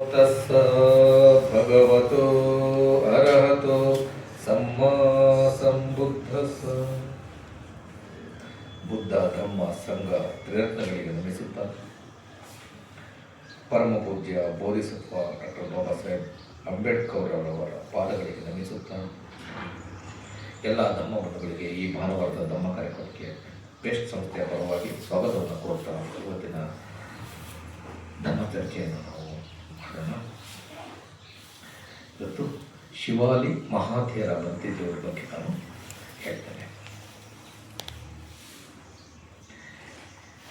ತಸ್ಸ ಭಗವತೋ ಅರಹತೋ ಸಮ್ಮ ಸಂಬುದ್ಧಸ್ಸ ಬುದ್ಧ ಧಮ್ಮ ಸಂಘ ತ್ರಿರತ್ನಗಳಿಗೆ ನಮಿಸುತ್ತಾ ಪರಮ ಪೂಜ್ಯ ಬೋಧಿಸತ್ವ ಡಾಕ್ಟರ್ ಬಾಬಾ ಸಾಹೇಬ್ ಅಂಬೇಡ್ಕರ್ ಅವರವರ ಪಾದಗಳಿಗೆ ನಮಿಸುತ್ತಾ ಎಲ್ಲ ಧಮ್ಮ ಬಂಧುಗಳಿಗೆ ಈ ಭಾನುವಾರದ ಧಮ್ಮ ಕಾರ್ಯಕ್ರಮಕ್ಕೆ ಬೆಸ್ಟ್ ಸಂಸ್ಥೆಯ ಪರವಾಗಿ ಸ್ವಾಗತವನ್ನು ಕೋರ್ತಾ ಇವತ್ತಿನ ಧರ್ಮ ಚರ್ಚೆಯನ್ನು ನಾವು ಮಾಡೋಣ ಇವತ್ತು ಶಿವಾಲಿ ಮಹಾಥೇರ ದೇವರ ಬಗ್ಗೆ ನಾನು ಹೇಳ್ತೇನೆ.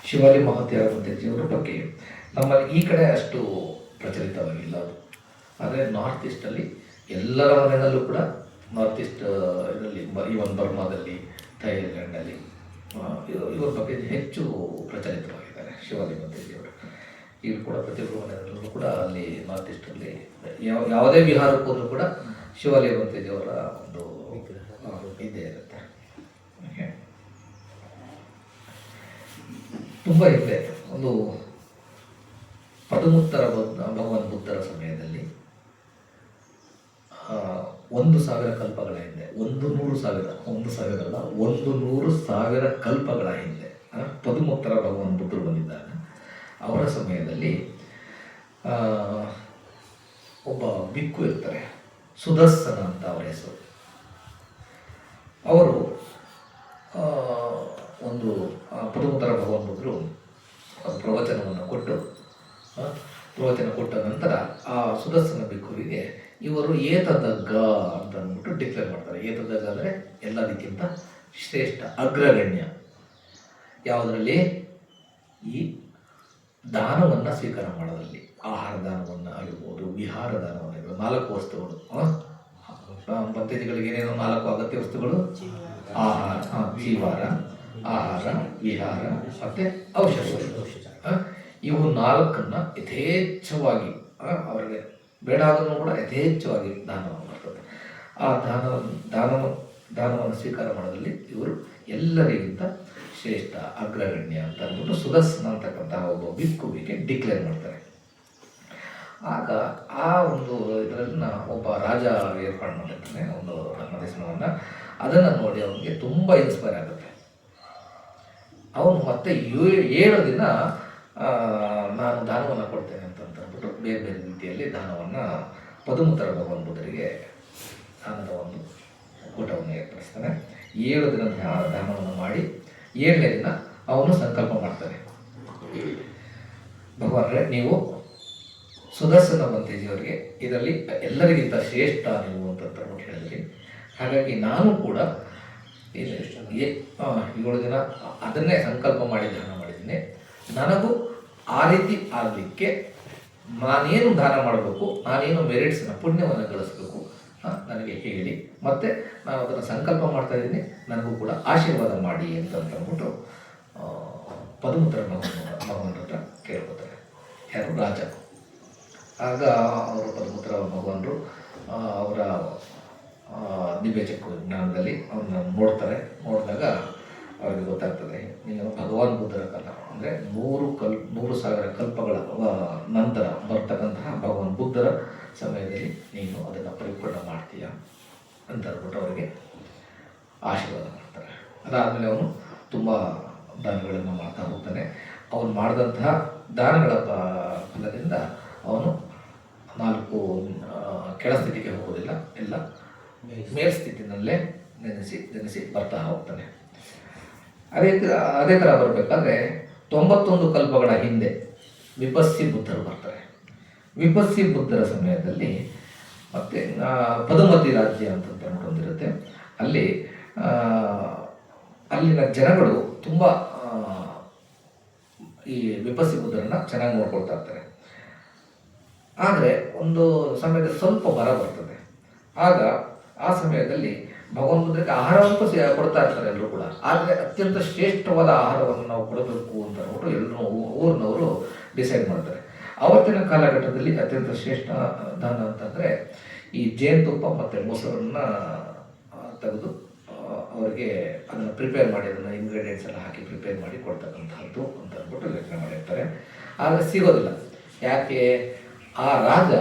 ಶಿವಾಲಿ ಮಹಾಥೇರ ದೇವರ ಬಗ್ಗೆ ನಮ್ಮಲ್ಲಿ ಈ ಕಡೆ ಅಷ್ಟು ಪ್ರಚಲಿತವಾಗಿಲ್ಲ ಅದು. ಆದರೆ ನಾರ್ತ್ ಈಸ್ಟಲ್ಲಿ ಎಲ್ಲರ ಮನೆಯಲ್ಲೂ ಕೂಡ ನಾರ್ತ್ ಈಸ್ಟ್ ಇದರಲ್ಲಿ ಈವನ್ ಬರ್ಮಾದಲ್ಲಿ, ಥೈಲ್ಯಾಂಡಲ್ಲಿ ಇವರ ಇವ- ಇವ್ರ ಬಗ್ಗೆ ಹೆಚ್ಚು ಪ್ರಚಲಿತವಾಗಿದ್ದಾರೆ ಶಿವಾಲಿ ದೇವರು. ಇವರು ಕೂಡ ಪ್ರತಿಯೊಬ್ಬರ ಮನೆಯಲ್ಲೂ ಕೂಡ ಅಲ್ಲಿ ನಾರ್ತ್ ಈಸ್ಟಲ್ಲಿ ಯಾವ, ಯಾವುದೇ ವಿಹಾರಕ್ಕೂ ಕೂಡ ಶಿವಾಲಿ ದೇವರ ಒಂದು ಇದೆ ಇರುತ್ತೆ. ತುಂಬ ಇದೆ. ಒಂದು ಪದಮುತ್ತರ ಬುದ್ಧ ಭಗವಾನ್ ಬುದ್ಧರ ಸಮಯದಲ್ಲಿ ಒಂದು ಸಾವಿರ ಕಲ್ಪಗಳ ಹಿಂದೆ ಒಂದು ನೂರು ಸಾವಿರ ಒಂದು ಸಾವಿರ ಅಲ್ಲ ಒಂದು ನೂರು ಸಾವಿರ ಕಲ್ಪಗಳ ಹಿಂದೆ ಪದುಮುತ್ತರ ಭಗವಾನ್ ಬುದ್ಧರು ಬಂದಿದ್ದಾನೆ ಅವರ ಸಮಯದಲ್ಲಿ ಒಬ್ಬ ಬಿಕ್ಕು ಇರ್ತಾರೆ. ಸುದರ್ಶನ ಅಂತ ಅವರ ಹೆಸರು. ಅವರು ಒಂದು ಭಗವಾನ್ ಬುದ್ಧರು ಪ್ರವಚನವನ್ನು ಕೊಟ್ಟು ಪ್ರವಚನ ಕೊಟ್ಟ ನಂತರ ಆ ಸುದರ್ಶನ ಭಿಕ್ಕುವಿಗೆ ಇವರು ಏತದಗ್ಗ ಅಂತ ಅಂದ್ಬಿಟ್ಟು ಡಿಕ್ಲೇರ್ ಮಾಡ್ತಾರೆ. ಏತದಗ್ಗ ಅಂದರೆ ಎಲ್ಲದಕ್ಕಿಂತ ಶ್ರೇಷ್ಠ ಅಗ್ರಗಣ್ಯ. ಯಾವುದರಲ್ಲಿ? ಈ ದಾನವನ್ನು ಸ್ವೀಕಾರ ಮಾಡೋದ್ರಲ್ಲಿ. ಆಹಾರ ದಾನವನ್ನು ಆಗಿರ್ಬೋದು, ವಿಹಾರ ದಾನವನ್ನು ನಾಲ್ಕು ವಸ್ತುಗಳು. ಆ? ಏನೇನು ಪದ್ಧತಿಗಳಿಗೆ ಏನೇನೋ ನಾಲ್ಕು ಅಗತ್ಯ ವಸ್ತುಗಳು? ಆಹಾರ ಜೀವಾರ ಆಹಾರ ವಿಹಾರ ಮತ್ತೆ ಔಷಧ. ಇವು ನಾಲ್ಕನ್ನ ಯಥೇಚ್ಛವಾಗಿ ಅವರಿಗೆ ಬೇಡ ಆದ್ರೂ ಕೂಡ ಯಥೇಚ್ಛವಾಗಿ ದಾನವನ್ನು ಮಾಡ್ತಾರೆ. ಆ ದಾನ ದಾನ ದಾನವನ್ನು ಸ್ವೀಕಾರ ಮಾಡೋದ್ರಲ್ಲಿ ಇವರು ಎಲ್ಲರಿಗಿಂತ ಶ್ರೇಷ್ಠ ಅಗ್ರಗಣ್ಯ ಅಂತ ಅಂದ್ಬಿಟ್ಟು ಸುದರ್ಶನ ಅಂತಕ್ಕಂತಹ ಒಬ್ಬ ಬಿಕ್ಕುವಿಗೆ ಡಿಕ್ಲೇರ್ ಮಾಡ್ತಾರೆ. ಆಗ ಆ ಒಂದು ಇದರನ್ನ ಒಬ್ಬ ರಾಜ ಏರ್ಪಾಡು ಮಾಡಿರ್ತಾನೆ ಒಂದು ಧರ್ಮದೇಶನವನ್ನು. ಅದನ್ನು ನೋಡಿ ಅವನಿಗೆ ತುಂಬ ಇನ್ಸ್ಪೈರ್ ಆಗುತ್ತೆ. ಅವನು ಮತ್ತೆ ಏಳು ದಿನ ನಾನು ದಾನವನ್ನು ಕೊಡ್ತೇನೆ ಅಂತ ಅಂದ್ಬಿಟ್ಟು ಬೇರೆ ಬೇರೆ ರೀತಿಯಲ್ಲಿ ದಾನವನ್ನು ಪದುಮುತ್ತರ ಭಗವಾನ್ ಬುದ್ಧರಿಗೆ ದಾನದ ಒಂದು ಕೂಟವನ್ನು ಏರ್ಪಡಿಸ್ತಾನೆ. ಏಳು ದಿನ ದಾನವನ್ನು ಮಾಡಿ ಏಳನೇ ದಿನ ಅವನು ಸಂಕಲ್ಪ ಮಾಡ್ತಾನೆ. ಭಗವಾನ್ರೆ, ನೀವು ಸುದರ್ಶನ ಬಂತೇಜಿಯವರಿಗೆ ಇದರಲ್ಲಿ ಎಲ್ಲರಿಗಿಂತ ಶ್ರೇಷ್ಠ ಅನ್ನುವಂಥದ್ದು ಅಂತ ಅಂದ್ಬಿಟ್ಟು ಹೇಳಿದ್ರಿ ಹಾಗಾಗಿ ನಾನು ಕೂಡ ಏಳು ದಿನ ಅದನ್ನೇ ಸಂಕಲ್ಪ ಮಾಡಿ ದಾನ ಮಾಡಿದ್ದೀನಿ. ನನಗೂ ಆ ರೀತಿ ಆಗಲಿಕ್ಕೆ ನಾನೇನು ದಾನ ಮಾಡಬೇಕು ನಾನೇನು ಮೆರಿಟ್ಸ್ನ ಪುಣ್ಯವನ್ನು ಗಳಿಸ್ಬೇಕು ನನಗೆ ಹೇಳಿ. ಮತ್ತು ನಾನು ಅದನ್ನು ಸಂಕಲ್ಪ ಮಾಡ್ತಾ ಇದ್ದೀನಿ. ನನಗೂ ಕೂಡ ಆಶೀರ್ವಾದ ಮಾಡಿ ಅಂತ ಅಂದ್ಬಿಟ್ಟು ಆ, ಮಗನ ಭಗವಾನ್ ಹತ್ರ ಕೇಳ್ಕೊತಾರೆ. ಯಾರು? ರಾಜ. ಆಗ ಅವರು ಪದ್ಮಪುತ್ರ ಭಗವಾನರು ಅವರ ದಿವ್ಯ ಜ್ಞಾನದಲ್ಲಿ ಅವನ್ನ ನೋಡ್ತಾರೆ. ನೋಡಿದಾಗ ಅವರಿಗೆ ಗೊತ್ತಾಗ್ತದೆ, ನೀನು ಭಗವಾನ್ ಬುದ್ಧರ ಕಾಲ ಅಂದರೆ ನೂರು ಕಲ್ ನೂರು ಸಾವಿರ ಕಲ್ಪಗಳ ನಂತರ ಬರ್ತಕ್ಕಂತಹ ಭಗವಾನ್ ಬುದ್ಧರ ಸಮಯದಲ್ಲಿ ನೀನು ಅದನ್ನು ಪರಿಪೂರ್ಣ ಮಾಡ್ತೀಯ ಅಂತ ಅಂದ್ಬಿಟ್ಟು ಅವರಿಗೆ ಆಶೀರ್ವಾದ ಮಾಡ್ತಾರೆ. ಅದಾದಮೇಲೆ ಅವನು ತುಂಬ ದಾನಗಳನ್ನು ಮಾಡ್ತಾ ಹೋಗ್ತಾನೆ. ಅವನು ಮಾಡಿದಂತಹ ದಾನಗಳ ಫಲದಿಂದ ಅವನು ನಾಲ್ಕು ಕೆಳ ಸ್ಥಿತಿಗೆ ಹೋಗೋದಿಲ್ಲ ಎಲ್ಲ ಮೇಲ್ಸ್ಥಿತಿನಲ್ಲೇ ನೆನೆಸಿ ನೆನೆಸಿ ಬರ್ತಾ ಹೋಗ್ತಾನೆ. ಅದೇ ಅದೇ ಥರ ಬರಬೇಕಾದ್ರೆ ತೊಂಬತ್ತೊಂದು ಕಲ್ಪಗಳ ಹಿಂದೆ ವಿಪಸ್ಸಿ ಬುದ್ಧರು ಬರ್ತಾರೆ. ವಿಪಸ್ಸಿ ಬುದ್ಧರ ಸಮಯದಲ್ಲಿ ಮತ್ತೆ ಪದುಮತಿ ರಾಜ್ಯ ಅಂತ ಒಂದಿರುತ್ತೆ ಅಲ್ಲಿ ಅಲ್ಲಿನ ಜನಗಳು ತುಂಬ ಈ ವಿಪಸ್ಸಿ ಬುದ್ಧರನ್ನ ಚೆನ್ನಾಗಿ ನೋಡ್ಕೊಳ್ತಾ ಇರ್ತಾರೆ. ಆದರೆ ಒಂದು ಸಮಯದ ಸ್ವಲ್ಪ ಬರ ಬರ್ತದೆ. ಆಗ ಆ ಸಮಯದಲ್ಲಿ ಭಗವಂತನಿಗೆ ಆಹಾರವನ್ನು ಕೊಡ್ತಾ ಇರ್ತಾರೆ ಎಲ್ಲರೂ ಕೂಡ. ಆದರೆ ಅತ್ಯಂತ ಶ್ರೇಷ್ಠವಾದ ಆಹಾರವನ್ನು ನಾವು ಕೊಡಬೇಕು ಅಂತ ಅಂದ್ಬಿಟ್ಟು ಎಲ್ಲರೂ ಊರಿನವರು ಡಿಸೈಡ್ ಮಾಡ್ತಾರೆ. ಆವತ್ತಿನ ಕಾಲಘಟ್ಟದಲ್ಲಿ ಅತ್ಯಂತ ಶ್ರೇಷ್ಠ ದಾನ ಅಂತಂದರೆ ಈ ಜೇನುತುಪ್ಪ ಮತ್ತು ಮೊಸರನ್ನು ತೆಗೆದು ಅವರಿಗೆ ಅದನ್ನು ಪ್ರಿಪೇರ್ ಮಾಡಿ, ಅದನ್ನು ಇಂಗ್ರೀಡಿಯೆಂಟ್ಸ್ ಎಲ್ಲ ಹಾಕಿ ಪ್ರಿಪೇರ್ ಮಾಡಿ ಕೊಡ್ತಕ್ಕಂಥದ್ದು ಅಂತ ಅಂದ್ಬಿಟ್ಟು ಯೋಚನೆ ಮಾಡಿರ್ತಾರೆ. ಆದರೆ ಸಿಗೋದಿಲ್ಲ. ಯಾಕೆ? ಆ ರಾಜ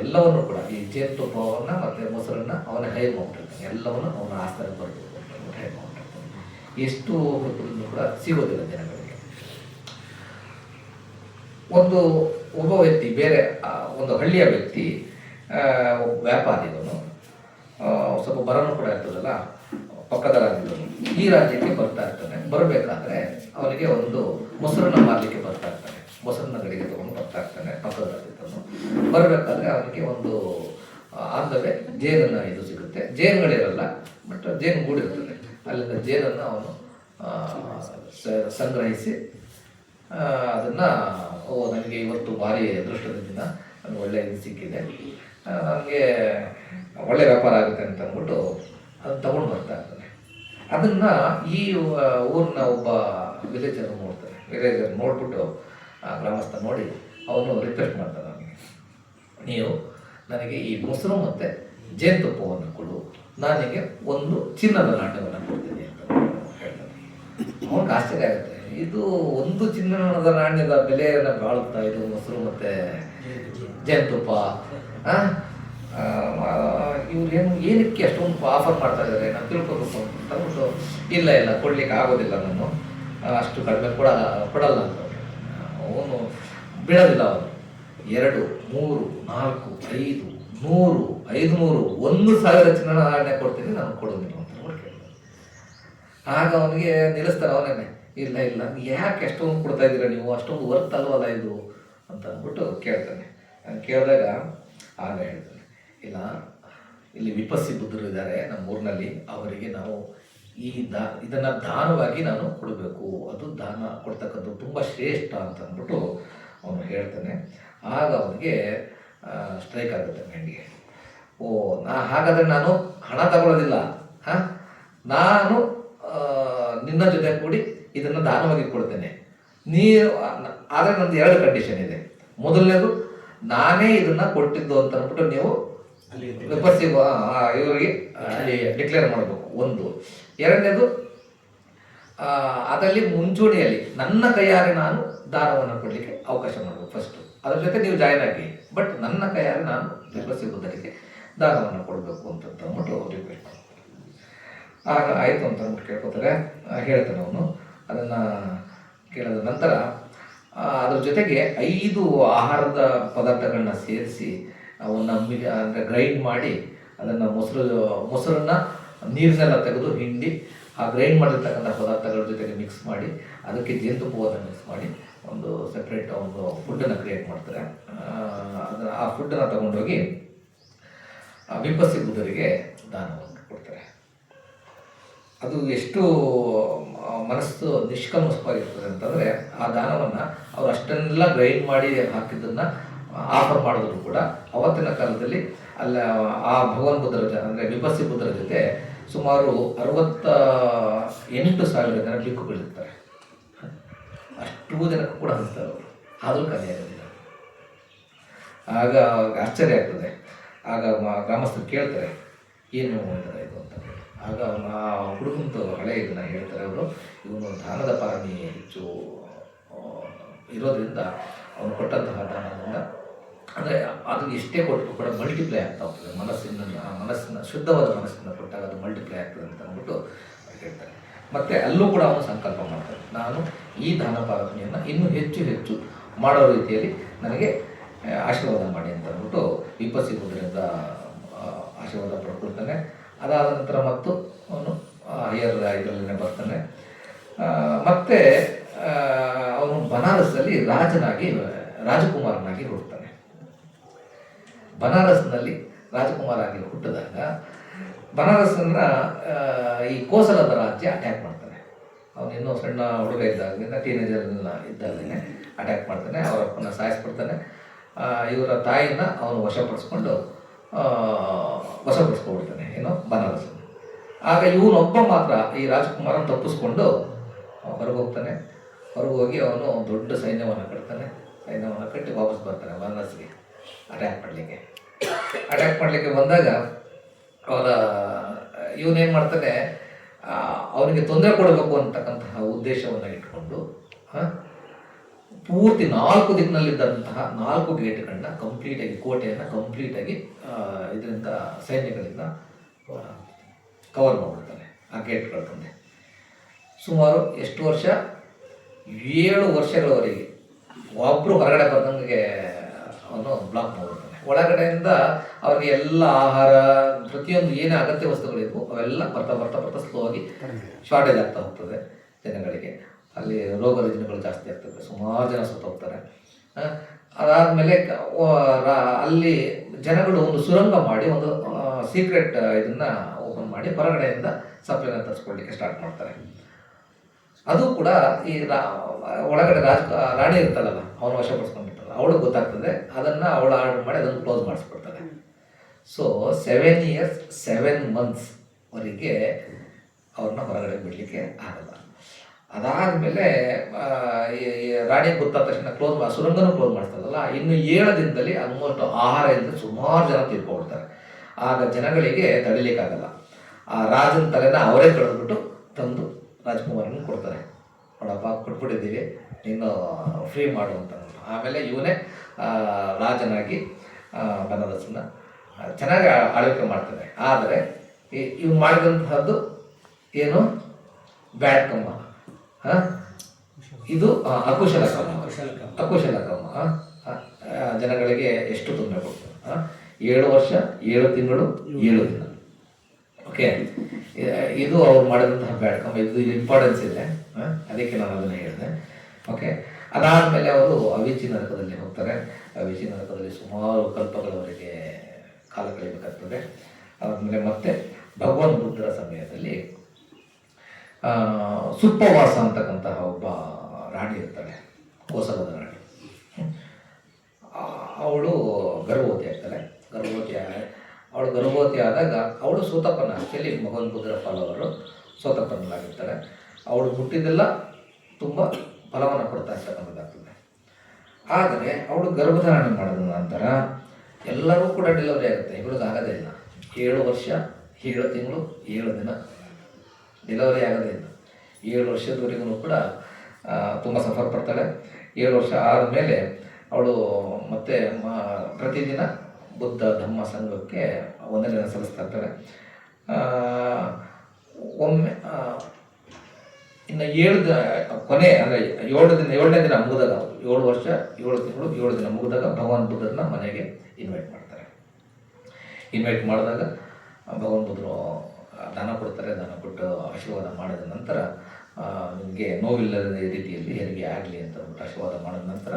ಎಲ್ಲವನ್ನು ಕೂಡ ಈ ಜೇನುತುಪ್ಪವನ್ನು ಮತ್ತು ಮೊಸರನ್ನು ಅವನ ಕೈ ಮಾಡಿರ್ತಾನೆ ಎಲ್ಲವನ್ನು ಅವನ ಆಸ್ಥಾನ ಬರ್ಬೋದು ಕೈ ಮಾಡಿರ್ತಾನೆ ಎಷ್ಟು ಹೊತ್ತು ಕೂಡ ಸಿಗೋದಿಲ್ಲ ಜನಗಳಿಗೆ. ಒಂದು ಒಬ್ಬ ವ್ಯಕ್ತಿ ಬೇರೆ ಒಂದು ಹಳ್ಳಿಯ ವ್ಯಕ್ತಿ ಆ, ಒಬ್ಬ ವ್ಯಾಪಾರಿ ಇವನು ಆ, ಸ್ವಲ್ಪ ಬರನು ಕೂಡ ಇರ್ತದಲ್ಲ ಪಕ್ಕದ ರಾಜ್ಯದವನು ಈ ರಾಜ್ಯಕ್ಕೆ ಬರ್ತಾ ಇರ್ತಾನೆ. ಬರಬೇಕಾದ್ರೆ ಅವನಿಗೆ ಒಂದು ಮೊಸರನ್ನ ಮಾರಲಿಕ್ಕೆ ಬರ್ತಾ ಇರ್ತಾನೆ. ಮೊಸರನ್ನ ಗಡಿಗೆ ತಗೊಂಡು ಬರ್ತಾ ಇರ್ತಾನೆ ರಾಜ್ಯದವನು ಬರಬೇಕಾದ್ರೆ ಅವನಿಗೆ ಒಂದು ಆಂದವೇ ಜೇನನ್ನು ಇದು ಸಿಗುತ್ತೆ. ಜೇನುಗಳಿರಲ್ಲ ಬಟ್ ಜೇನು ಗೂಡಿರ್ತದೆ ಅಲ್ಲಿಂದ ಜೇನನ್ನು ಅವನು ಸಂಗ್ರಹಿಸಿ ಅದನ್ನು, ಓ, ನನಗೆ ಇವತ್ತು ಭಾರಿ ಅದೃಷ್ಟದ ದಿನ ನನಗೆ ಒಳ್ಳೆಯ ಇದು ಸಿಕ್ಕಿದೆ. ನನಗೆ ಒಳ್ಳೆ ವ್ಯಾಪಾರ ಆಗುತ್ತೆ ಅಂತ ಅಂದ್ಬಿಟ್ಟು ಅದನ್ನು ತಗೊಂಡು ಬರ್ತಾ ಇರ್ತಾನೆ. ಅದನ್ನು ಈ ಊರಿನ ಒಬ್ಬ ವಿಲೇಜರ್ ನೋಡ್ತಾರೆ. ವಿಲೇಜರ್ ನೋಡ್ಬಿಟ್ಟು ಆ ಗ್ರಾಮಸ್ಥ ನೋಡಿ ಅವನು ರಿಕ್ವೆಸ್ಟ್ ಮಾಡ್ತಾನೆ ನೀವು ನನಗೆ ಈ ಮೊಸರು ಮತ್ತು ಜೇನುತುಪ್ಪವನ್ನು ಕೊಡು. ನನಗೆ ಒಂದು ಚಿನ್ನದ ನಾಣ್ಯವನ್ನು ಕೊಡ್ತೀನಿ ಅಂತ ಹೇಳ್ತಾನೆ ಅವನಿಗೆ ಆಶ್ಚರ್ಯ ಆಗುತ್ತೆ. ಇದು ಒಂದು ಚಿನ್ನದ ನಾಣ್ಯದ ಬೆಲೆಯನ್ನು ಬಾಳುತ್ತಾ ಇದು ಮೊಸರು ಮತ್ತೆ ಜೇನುತುಪ್ಪ? ಇವ್ರು ಏನು, ಏನಕ್ಕೆ ಅಷ್ಟೊಂದು ಆಫರ್ ಮಾಡ್ತಾ ಇದ್ದಾರೆ? ನಾನು ತಿಳ್ಕೊಬೇಕು ಅಂತ ಇಲ್ಲ ಇಲ್ಲ, ಕೊಡ್ಲಿಕ್ಕೆ ಆಗೋದಿಲ್ಲ ನಾನು. ಅಷ್ಟು ಕಡಿಮೆ ಕೊಡ, ಕೊಡಲ್ಲ ಅಂತ. ಅವನು ಬೀಳೋದಿಲ್ಲ ಅವನು. ಎರಡು, ಮೂರು, ನಾಲ್ಕು, ಐದು, ನೂರು, ಐದುನೂರು, ಒಂದು ಸಾವಿರ ಚಿನ್ನ ನಾಣ್ಯ ಕೊಡ್ತೀನಿ, ನಾನು ಕೊಡೋದಿಲ್ಲ ಅಂತ ನೋಡಿ ಕೇಳ್ತಾನೆ. ಆಗ ಅವನಿಗೆ ನಿಲ್ಲಿಸ್ತಾರೆ ಅವನೇ ಇಲ್ಲ ಇಲ್ಲ, ಯಾಕೆ ಎಷ್ಟೊಂದು ಕೊಡ್ತಾ ಇದ್ದೀರಾ ನೀವು? ಅಷ್ಟೊಂದು ವರ್ತ್ ಅಲ್ವಲ್ಲ ಇದು? ಅಂತ ಅಂದ್ಬಿಟ್ಟು ಕೇಳ್ತಾನೆ. ಕೇಳಿದಾಗ ಆಗ ಹೇಳ್ತಾನೆ, ಇಲ್ಲ, ಇಲ್ಲಿ ವಿಪಸ್ಸಿ ಬುದ್ಧರು ಇದ್ದಾರೆ ನಮ್ಮ ಊರಿನಲ್ಲಿ ಅವರಿಗೆ ನಾವು ಈ ದಾ ಇದನ್ನು ದಾನವಾಗಿ ನಾನು ಕೊಡಬೇಕು. ಅದು ದಾನ ಕೊಡ್ತಕ್ಕಂಥದ್ದು ತುಂಬ ಶ್ರೇಷ್ಠ ಅಂತ ಅಂದ್ಬಿಟ್ಟು ಅವನು ಹೇಳ್ತಾನೆ. ಆಗ ಅವನಿಗೆ ಸ್ಟ್ರೈಕ್ ಆಗುತ್ತೆ ಮೈಂಡಿಗೆ. ಓ ನಾ ಹಾಗಾದರೆ ನಾನು ಹಣ ತಗೊಳ್ಳೋದಿಲ್ಲ. ಹಾಂ? ನಾನು ನಿನ್ನ ಜೊತೆ ಕೂಡಿ ಇದನ್ನು ದಾನವಾಗಿ ಕೊಡ್ತೇನೆ. ನೀ ಆದರೆ ನಂದು ಎರಡು ಕಂಡೀಷನ್ ಇದೆ. ಮೊದಲನೇದು ನಾನೇ ಇದನ್ನ ಕೊಟ್ಟಿದ್ದು ಅಂತ ಅಂದ್ಬಿಟ್ಟು ನೀವು ಇವರಿಗೆ ಡಿಕ್ಲೇರ್ ಮಾಡಬೇಕು ಒಂದು. ಎರಡನೇದು ಅದರಲ್ಲಿ ಮುಂಚೂಣಿಯಲ್ಲಿ ನನ್ನ ಕೈಯಾರೆ ನಾನು ದಾನವನ್ನು ಕೊಡಲಿಕ್ಕೆ ಅವಕಾಶ ಮಾಡಬೇಕು ಫಸ್ಟ್ ಅದರ ಜೊತೆ ನೀವು ಜಾಯ್ನ್ ಆಗಿ ಬಟ್ ನನ್ನ ಕೈಯಾರೆ ನಾನು ವಿಪಸ್ಸಿ ಸಿಗುವುದರಿಗೆ ದಾನವನ್ನು ಕೊಡಬೇಕು ಅಂತ ಅಂದ್ಬಿಟ್ಟು ಮಾಡ್ತಾರೆ. ಆಗ ಆಯಿತು ಅಂತ ಅಂದ್ಬಿಟ್ಟು ಹೇಳ್ತಾನೆ ಅವನು. ಅದನ್ನು ಕೇಳಿದ ನಂತರ ಅದ್ರ ಜೊತೆಗೆ ಐದು ಆಹಾರದ ಪದಾರ್ಥಗಳನ್ನ ಸೇರಿಸಿ ಅವನ್ನ ಅಂದರೆ ಗ್ರೈಂಡ್ ಮಾಡಿ, ಅದನ್ನು ಮೊಸರು, ಮೊಸರನ್ನ ನೀರನ್ನೆಲ್ಲ ತೆಗೆದು ಹಿಂಡಿ, ಆ ಗ್ರೈಂಡ್ ಮಾಡಿರ್ತಕ್ಕಂಥ ಪದಾರ್ಥಗಳ ಜೊತೆಗೆ ಮಿಕ್ಸ್ ಮಾಡಿ, ಅದಕ್ಕೆ ಜೇನುತುಪ್ಪವನ್ನು ಮಿಕ್ಸ್ ಮಾಡಿ, ಒಂದು ಸೆಪ್ರೇಟ್ ಒಂದು ಫುಡ್ಡನ್ನು ಕ್ರಿಯೇಟ್ ಮಾಡ್ತಾರೆ. ಅದನ್ನು ಆ ಫುಡ್ಡನ್ನು ತಗೊಂಡೋಗಿ ವಿಪಸ್ಸಿ ಬುದ್ಧರಿಗೆ ದಾನವನ್ನು ಕೊಡ್ತಾರೆ. ಅದು ಎಷ್ಟು ಮನಸ್ಸು ನಿಷ್ಕಲ್ಮಸವಾಗಿರ್ತದೆ ಅಂತಂದರೆ, ಆ ದಾನವನ್ನು ಅವರು ಅಷ್ಟನ್ನೆಲ್ಲ ಗ್ರೈಂಡ್ ಮಾಡಿ ಹಾಕಿದ್ದನ್ನು ಆಫರ್ ಮಾಡಿದ್ರು ಕೂಡ ಅವತ್ತಿನ ಕಾಲದಲ್ಲಿ ಅಲ್ಲ, ಆ ಭಗವಾನ್ ಬುದ್ಧರ ಜ ಅಂದರೆ ವಿಪಸ್ಸಿ ಬುದ್ಧರ ಜೊತೆ ಸುಮಾರು ಅರವತ್ತ ಎಂಟು ಸಾವಿರ ಜನ ಬಿಕ್ಕುಗಳಿರ್ತಾರೆ ಅಷ್ಟು ಜನಕ್ಕೂ ಕೂಡ ಹಂಚ್ತಾರೆ ಅವರು. ಆದರೂ ಕಲೆ ಆಗೋದಿಲ್ಲ. ಆಗ ಆಶ್ಚರ್ಯ ಆಗ್ತದೆ. ಆಗ ಗ್ರಾಮಸ್ಥರು ಕೇಳ್ತಾರೆ, ಏನು ಹೇಳ್ತಾರೆ ಇದು ಅಂತ ಆಗ ಆ ಹುಡುಗಂತು ಹಳೆ ಇದನ್ನು ಹೇಳ್ತಾರೆ ಅವರು. ಇವನು ದಾನದ ಪಾರಣಿ ಹೆಚ್ಚು ಇರೋದರಿಂದ ಇರೋದ್ರಿಂದ ಅವನು ಕೊಟ್ಟಂತಹ ದಾನದಿಂದ ಅಂದರೆ ಅದು ಎಷ್ಟೇ ಕೊಟ್ಟರು ಕೂಡ ಮಲ್ಟಿಪ್ಲೈ ಆಗ್ತಾ ಹೋಗ್ತದೆ. ಮನಸ್ಸಿನ ಮನಸ್ಸಿನ, ಶುದ್ಧವಾದ ಮನಸ್ಸಿನ ಕೊಟ್ಟಾಗ ಅದು ಮಲ್ಟಿಪ್ಲೈ ಆಗ್ತದೆ ಅಂತ ಅಂದ್ಬಿಟ್ಟು ಹೇಳ್ತಾರೆ. ಮತ್ತು ಅಲ್ಲೂ ಕೂಡ ಅವನು ಸಂಕಲ್ಪ ಮಾಡ್ತಾನೆ ನಾನು ಈ ದಾನ ಪಾಲನೆಯನ್ನು ಇನ್ನೂ ಹೆಚ್ಚು ಹೆಚ್ಚು ಮಾಡೋ ರೀತಿಯಲ್ಲಿ ನನಗೆ ಆಶೀರ್ವಾದ ಮಾಡಿ ಅಂತ ಅಂದ್ಬಿಟ್ಟು ವಿಪಸ್ಸಿ ಮುದ್ರೆಯಿಂದ ಆಶೀರ್ವಾದ ಪಡ್ಕೊಳ್ತಾನೆ. ಅದಾದ ನಂತರ ಮತ್ತು ಅವನು ಹೈಯರ್ ಇದರಲ್ಲೇ ಬರ್ತಾನೆ. ಮತ್ತೆ ಅವನು ಬನಾರಸ್ಸಲ್ಲಿ ರಾಜನಾಗಿ, ರಾಜಕುಮಾರನಾಗಿ ಹುಡ್ತಾನೆ ಬನಾರಸ್ನಲ್ಲಿ ರಾಜಕುಮಾರ ಆಗಿ ಹುಟ್ಟಿದಾಗ, ಬನಾರಸ್ನ ಈ ಕೋಸಲದ ರಾಜ್ಯ ಅಟ್ಯಾಕ್ ಮಾಡ್ತಾನೆ ಅವನು ಇನ್ನೂ ಸಣ್ಣ ಹುಡುಗ ಇದ್ದಾಗಲಿಂದ ಟೀನೇಜರ್ನ ಇದ್ದಾಗಲೇ ಅಟ್ಯಾಕ್ ಮಾಡ್ತಾನೆ ಅವರಪ್ಪನ ಸಾಯಿಸ್ಬಿಡ್ತಾನೆ. ಇವರ ತಾಯಿನ ಅವನು ವಶಪಡಿಸ್ಕೊಂಡು ವಶಪಡಿಸ್ಕೊಬಿಡ್ತಾನೆ ಏನು ಬನಾರಸ್ ಆಗ ಇವನೊಬ್ಬ ಮಾತ್ರ ಈ ರಾಜಕುಮಾರನ ತಪ್ಪಿಸ್ಕೊಂಡು ಹೊರಗೆ ಹೋಗ್ತಾನೆ. ಹೊರಗೆ ಹೋಗಿ ಅವನು ದೊಡ್ಡ ಸೈನ್ಯವನ್ನು ಕಟ್ತಾನೆ. ಸೈನ್ಯವನ್ನು ಕಟ್ಟಿ ವಾಪಸ್ ಬರ್ತಾನೆ ಬನಾರಸ್ಗೆ. ಅಟ್ಯಾಕ್ ಮಾಡಲಿಕ್ಕೆ. ಅಟ್ಯಾಕ್ ಮಾಡಲಿಕ್ಕೆ ಬಂದಾಗ ಅವರ ಇವನೇನು ಮಾಡ್ತಾನೆ ಅವನಿಗೆ ತೊಂದರೆ ಕೊಡಬೇಕು ಅಂತಕ್ಕಂತಹ ಉದ್ದೇಶವನ್ನು ಇಟ್ಕೊಂಡು ಪೂರ್ತಿ ನಾಲ್ಕು ದಿಕ್ಕಿನಲ್ಲಿದ್ದಂತಹ ನಾಲ್ಕು ಗೇಟ್ಗಳನ್ನ ಕಂಪ್ಲೀಟಾಗಿ ಕೋಟೆಯನ್ನು ಕಂಪ್ಲೀಟಾಗಿ ಇದರಿಂದ ಸೈನ್ಯಗಳಿಂದ ಕವರ್ ಮಾಡಿಬಿಡ್ತಾನೆ ಆ ಗೇಟ್ಗಳ ತಂದೆ ಸುಮಾರು ಎಷ್ಟು ವರ್ಷ? ಏಳು ವರ್ಷಗಳವರೆಗೆ. ಒಬ್ಬರು ಹೊರಗಡೆ ಬಂದಂಗೆ ಅವನು ಬ್ಲಾಕ್ ಮಾಡಿಬಿಡ್ತಾನೆ ಒಳಗಡೆಯಿಂದ ಅವರಿಗೆ ಎಲ್ಲ ಆಹಾರ ಪ್ರತಿಯೊಂದು ಏನೇ ಅಗತ್ಯ ವಸ್ತುಗಳಿದ್ವು ಅವೆಲ್ಲ ಬರ್ತಾ ಬರ್ತಾ ಬರ್ತಾ ಸ್ಲೋ ಆಗಿ ಶಾರ್ಟೇಜ್ ಆಗ್ತಾ ಹೋಗ್ತದೆ ಜನಗಳಿಗೆ. ಅಲ್ಲಿ ರೋಗ ರುಜಿನಗಳು ಜಾಸ್ತಿ ಆಗ್ತದೆ ಸುಮಾರು ಜನ ಸತ್ತು ಹೋಗ್ತಾರೆ. ಆ, ಅದಾದ್ಮೇಲೆ ಅಲ್ಲಿ ಜನಗಳು ಒಂದು ಸುರಂಗ ಮಾಡಿ ಒಂದು ಸೀಕ್ರೆಟ್ ಇದನ್ನ ಓಪನ್ ಮಾಡಿ ಹೊರಗಡೆಯಿಂದ ಸಪ್ಲೈನ ತರಿಸ್ಕೊಳ್ಳಿಕ್ಕೆ ಸ್ಟಾರ್ಟ್ ಮಾಡ್ತಾರೆ. ಅದು ಕೂಡ ಈ ರಾ- ಒಳಗಡೆ ರಾಜ ರಾಣಿ ಇರ್ತಾಳಲ್ಲ ಅವನು ವಶಪಡಿಸ್ಕೊಂಡಿರ್ತಾಳೆ ಅವಳು ಗೊತ್ತಾಗ್ತದೆ ಅದನ್ನ ಅವಳು ಆರ್ಡರ್ ಮಾಡಿ ಅದನ್ನು close ಮಾಡಿಸ್ಬಿಡ್ತಾಳೆ. So seven years seven months ವರೆಗೆ ಅವ್ರನ್ನ ಹೊರಗಡೆ ಬಿಡಲಿಕ್ಕೆ ಆಗಲ್ಲ. ಅದಾದಮೇಲೆ ರಾಣಿ ಗೊತ್ತಾದ ತಕ್ಷಣ ಕ್ಲೋಸ್ ಸುರಂಗನೂ ಕ್ಲೋಸ್ ಮಾಡ್ತಾರಲ್ಲ ಇನ್ನು ಏಳು ದಿನದಲ್ಲಿ ಆಲ್ಮೋಸ್ಟ್ ಆಹಾರ ಇಲ್ಲದೆ ಸುಮಾರು ಜನ ತಿಳ್ಕೊಬಿಡ್ತಾರೆ ಆಗ ಜನಗಳಿಗೆ ತಡಿಲಿಕ್ಕಾಗಲ್ಲ. ಆ ರಾಜನ ತಲೆನ ಅವರೇ ಕಳೆದ್ಬಿಟ್ಟು ತಂದು ರಾಜ್ಕುಮಾರನ ಕೊಡ್ತಾರೆ. ನೋಡಪ್ಪ ಕೊಟ್ಬಿಟ್ಟಿದ್ದೀವಿ. ನೀನು ಫ್ರೀ ಮಾಡು ಅಂತ. ಆಮೇಲೆ ಇವನೇ ರಾಜನಾಗಿ ಬನಾರಸನ್ನ ಚೆನ್ನಾಗಿ ಆಳ್ವಿಕೆ ಮಾಡ್ತಾನೆ. ಆದರೆ ಇವ್ನು ಮಾಡಿದಂತಹದ್ದು ಏನು? ಬ್ಯಾಡ್ ಕಮ್ಮ? ಇದು ಅಕುಶಲ ಕಮ್ಮ. ಅಕುಶಲ ಕಮ್ಮ. ಜನಗಳಿಗೆ ಎಷ್ಟು ತೊಂದರೆ ಕೊಡ್ತಾರೆ? ಏಳು ವರ್ಷ ಏಳು ತಿಂಗಳು ಏಳು ದಿನ. ಓಕೆ ಇದು ಅವ್ರು ಮಾಡಿದಂತಹ ಬ್ಯಾಡ್ ಕಮ್ಮ. ಇದು ಇಂಪಾರ್ಟೆನ್ಸ್ ಇದೆ? ಅದಕ್ಕೆ ನಾನು ಅದನ್ನು ಹೇಳಿದೆ. ಓಕೆ ಅದಾದಮೇಲೆ ಅವರು ಅವಿಚಿ ನರಕದಲ್ಲಿ ಹೋಗ್ತಾರೆ. ಅವಿಚಿ ನರಕದಲ್ಲಿ ಸುಮಾರು ಕಲ್ಪಗಳವರೆಗೆ ಕಾಲ ಕಳೆಯಬೇಕಾಗ್ತದೆ ಆದಮೇಲೆ ಮತ್ತೆ ಭಗವಾನ್ ಬುದ್ಧರ ಸಮಯದಲ್ಲಿ ಸುಪ್ಪವಾಸ ಅಂತಕ್ಕಂತಹ ಒಬ್ಬ ರಾಣಿ ಇರ್ತಾಳೆ. ಕೋಸಲದ ರಾಣಿ. ಅವಳು ಗರ್ಭವತಿ ಆಗ್ತಾಳೆ. ಗರ್ಭವತಿ ಅವಳು ಗರ್ಭವತಿ ಆದಾಗ ಅವಳು ಸೋತಪ್ಪನ ಆ್ಯಕ್ಚುಲಿ ಮೊಹನ್ ಬುದ್ಧರ ಫಾಲೋವರು ಸೋತಪ್ಪನಲ್ಲಾಗಿರ್ತಾಳೆ ಅವಳು ಹುಟ್ಟಿದೆಲ್ಲ ತುಂಬ ಫಲವನ್ನು ಕೊಡ್ತಾ ಇರ್ತಕ್ಕಂಥದ್ದಾಗ್ತದೆ. ಆದರೆ ಅವಳು ಗರ್ಭಧಾರಣೆ ಮಾಡಿದ ನಂತರ ಎಲ್ಲರೂ ಕೂಡ ಡೆಲಿವರಿ ಆಗುತ್ತೆ. ಇವಳಿಗೆ ಆಗೋದೇ ಇಲ್ಲ. ಏಳು ವರ್ಷ, ಏಳು ತಿಂಗಳು, ಏಳು ದಿನ ಡೆಲಿವರಿ ಆಗೋದೇ ಇಲ್ಲ. ಏಳು ವರ್ಷದವರೆಗೂ ಕೂಡ ತುಂಬ ಸಫರ್ ಪಡ್ತಾಳೆ. ಏಳು ವರ್ಷ ಆದಮೇಲೆ ಅವಳು ಮತ್ತೆ ಪ್ರತಿದಿನ ಬುದ್ಧ, ಧಮ್ಮ ಸಂಘಕ್ಕೆ ವಂದನೆ ಸಲ್ಲಿಸ್ತಾ ಇರ್ತಾಳೆ. ಒಮ್ಮೆ ಇನ್ನು ಏಳು ಕೊನೆ, ಅಂದರೆ ಏಳು ದಿನ, ಏಳನೇ ದಿನ ಮುಗಿದಾಗ ಏಳು ವರ್ಷ, ಏಳು ತಿಂಗಳು, ಏಳು ದಿನ ಮುಗಿದಾಗ ಭಗವಾನ್ ಬುದ್ಧರನ್ನ ಮನೆಗೆ ಇನ್ವೈಟ್ ಮಾಡ್ತಾರೆ. ಇನ್ವೈಟ್ ಮಾಡಿದಾಗ ಭಗವಾನ್ ಬುದ್ಧರು ದಾನ ಕೊಡ್ತಾರೆ, ದಾನ ಕೊಟ್ಟು ಆಶೀರ್ವಾದ ಮಾಡಿದ ನಂತರ ನಿಮಗೆ ನೋವಿಲ್ಲದ ರೀತಿಯಲ್ಲಿ ಹೆರಿಗೆ ಆಗಲಿ ಅಂತ ಆಶೀರ್ವಾದ ಮಾಡಿದ ನಂತರ